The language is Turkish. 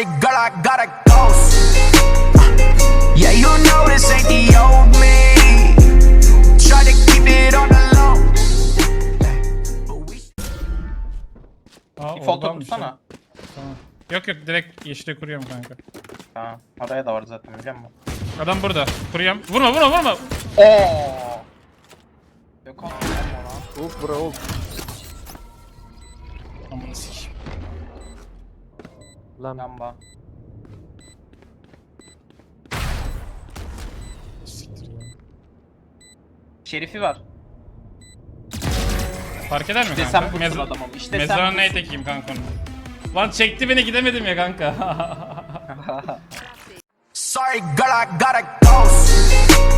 Sorry, girl, I gotta ghost. Yeah, you know this ain't the old me. Try to keep it on the low. Aa, foto oradanmış tutsana. ya. Tamam. Yok yok direkt yeşile kuruyorum kanka. Ha, oraya da var zaten biliyor musun? Adam burada. Kuruyorum. Vurma vurma vurma. Oo. Yok abi yapma lan. Uf bura uf. Aman sikeyim. Lan Lamba. Siktir ya. Şerifi var. Fark eder mi İşte kanka? sen busun Mez- adamım. İşte sen busun. ne tekeyim kanka onu. Lan çekti beni gidemedim ya kanka. Sorry, girl, I gotta ghost.